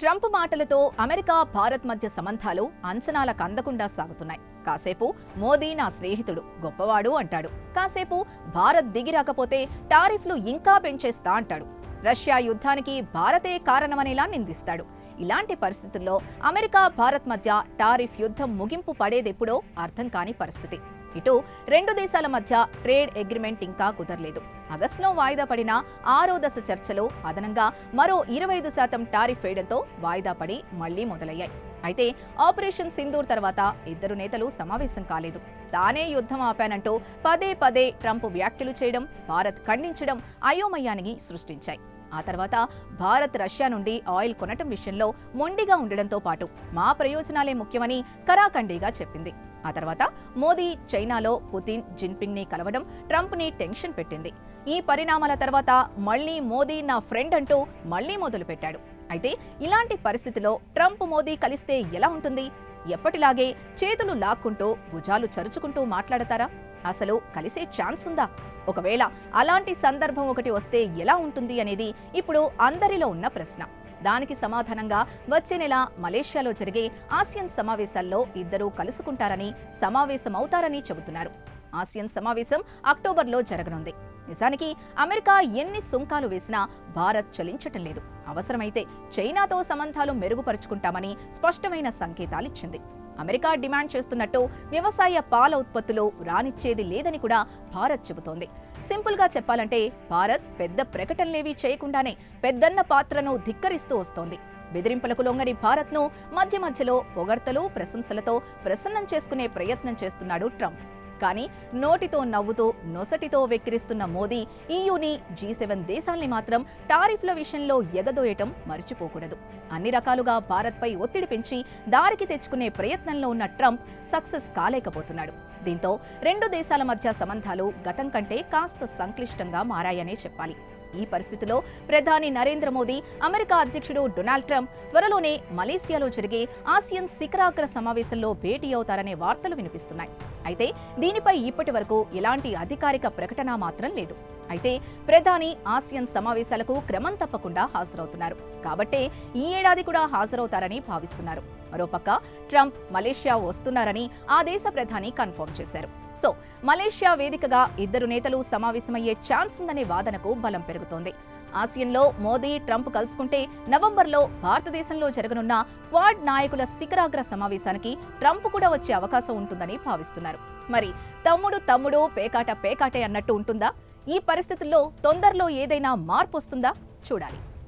Trump మాటలతో America Bharat మధ్య సంబంధాలు అంచనాలకు అందకుండా సాగుతున్నాయి. కాసేపు మోదీ నా స్నేహితుడు గొప్పవాడు అంటాడు. కాసేపు భారత్ దిగి రాకపోతే టారిఫ్లు ఇంకా పెంచేస్తా అంటాడు. రష్యా యుద్ధానికి భారతే కారణమనేలా నిందిస్తాడు. ఇలాంటి పరిస్థితుల్లో అమెరికా భారత్ మధ్య టారిఫ్ యుద్ధం ముగింపు పడేదెప్పుడో అర్థం కాని పరిస్థితి. ఇటు రెండు దేశాల మధ్య ట్రేడ్ అగ్రిమెంట్ ఇంకా కుదరలేదు. ఆగస్టులో వాయిదా పడిన ఆరో దశ చర్చలు అదనంగా మరో ఇరవై ఐదు శాతం టారిఫ్ వేయడంతో వాయిదా పడి మళ్ళీ మొదలయ్యాయి. అయితే ఆపరేషన్ సింధూర్ తర్వాత ఇద్దరు నేతలు సమావేశం కాలేదు. తానే యుద్ధం ఆపానంటూ పదే పదే ట్రంప్ వ్యాఖ్యలు చేయడం భారత్ ఖండించడం అయోమయానికి సృష్టించాయి. ఆ తర్వాత భారత్ రష్యా నుండి ఆయిల్ కొనటం విషయంలో మొండిగా ఉండడంతో పాటు మా ప్రయోజనాలే ముఖ్యమని కరాఖండిగా చెప్పింది. ఆ తర్వాత మోదీ చైనాలో పుతిన్ జిన్పింగ్ని కలవడం ట్రంప్ని టెన్షన్ పెట్టింది. ఈ పరిణామాల తర్వాత మళ్ళీ మోదీ నా ఫ్రెండ్ అంటూ మళ్ళీ మొదలుపెట్టాడు. అయితే ఇలాంటి పరిస్థితిలో ట్రంప్ మోదీ కలిస్తే ఎలా ఉంటుంది? ఎప్పటిలాగే చేతులు లాక్కుంటూ భుజాలు చరుచుకుంటూ మాట్లాడతారా? అసలు కలిసే ఛాన్స్ ఉందా? ఒకవేళ అలాంటి సందర్భం ఒకటి వస్తే ఎలా ఉంటుంది అనేది ఇప్పుడు అందరిలో ఉన్న ప్రశ్న. దానికి సమాధానంగా వచ్చే నెల మలేషియాలో జరిగే ఆసియన్ సమావేశాల్లో ఇద్దరూ కలుసుకుంటారని సమావేశమవుతారని చెబుతున్నారు. ఆసియన్ సమావేశం అక్టోబర్లో జరగనుంది. నిజానికి అమెరికా ఎన్ని సుంకాలు వేసినా భారత్ చలించటం లేదు. అవసరమైతే చైనాతో సంబంధాలు మెరుగుపరుచుకుంటామని స్పష్టమైన సంకేతాలిచ్చింది. అమెరికా డిమాండ్ చేస్తున్నట్టు వ్యవసాయ పాల ఉత్పత్తులు రానిచ్చేది లేదని కూడా భారత్ చెబుతోంది. సింపుల్గా చెప్పాలంటే భారత్ పెద్ద ప్రకటనలేవీ చేయకుండానే పెద్దన్న పాత్రను ధిక్కరిస్తూ వస్తోంది. బెదిరింపులకు లొంగని భారత్ను మధ్య మధ్యలో పొగడ్తలు ప్రశంసలతో ప్రసన్నం చేసుకునే ప్రయత్నం చేస్తున్నాడు ట్రంప్. కానీ నోటితో నవ్వుతూ నొసటితో వెక్కిరిస్తున్న మోదీ ఈయూని జీ సెవెన్ దేశాల్ని మాత్రం టారిఫ్ల విషయంలో ఎగదోయటం మర్చిపోకూడదు. అన్ని రకాలుగా భారత్పై ఒత్తిడి పెంచి దారికి తెచ్చుకునే ప్రయత్నంలో ఉన్న ట్రంప్ సక్సెస్ కాలేకపోతున్నాడు. దీంతో రెండు దేశాల మధ్య సంబంధాలు గతం కంటే కాస్త సంక్లిష్టంగా మారాయనే చెప్పాలి. ఈ పరిస్థితిలో ప్రధాని నరేంద్ర మోదీ అమెరికా అధ్యక్షుడు డొనాల్డ్ ట్రంప్ త్వరలోనే మలేసియాలో జరిగే ఆసియన్ శిఖరాగ్ర సమావేశంలో భేటీ అవుతారనే వార్తలు వినిపిస్తున్నాయి. అయితే దీనిపై ఇప్పటి వరకు ఎలాంటి అధికారిక ప్రకటన మాత్రం లేదు. అయితే ప్రధాని ఆసియన్ సమావేశాలకు క్రమం తప్పకుండా హాజరవుతున్నారు. కాబట్టే ఈ ఏడాది కూడా హాజరవుతారని భావిస్తున్నారు. మరోపక్క ట్రంప్ మలేషియా వస్తున్నారని ఆ దేశ ప్రధాని కన్ఫర్మ్ చేశారు. సో మలేషియా వేదికగా ఇద్దరు నేతలు సమావేశమయ్యే ఛాన్స్ ఉందనే వాదనకు బలం పెరుగుతుంది. ఆసియన్లో మోదీ ట్రంప్ కలుసుకుంటే నవంబర్లో భారతదేశంలో జరగనున్న క్వాడ్ నాయకుల శిఖరాగ్ర సమావేశానికి ట్రంప్ కూడా వచ్చే అవకాశం ఉంటుందని భావిస్తున్నారు. మరి తమ్ముడు తమ్ముడు పేకాట పేకాటే అన్నట్టు ఉంటుందా? ఈ పరిస్థితుల్లో తొందరలో ఏదైనా మార్పు వస్తుందా? చూడాలి.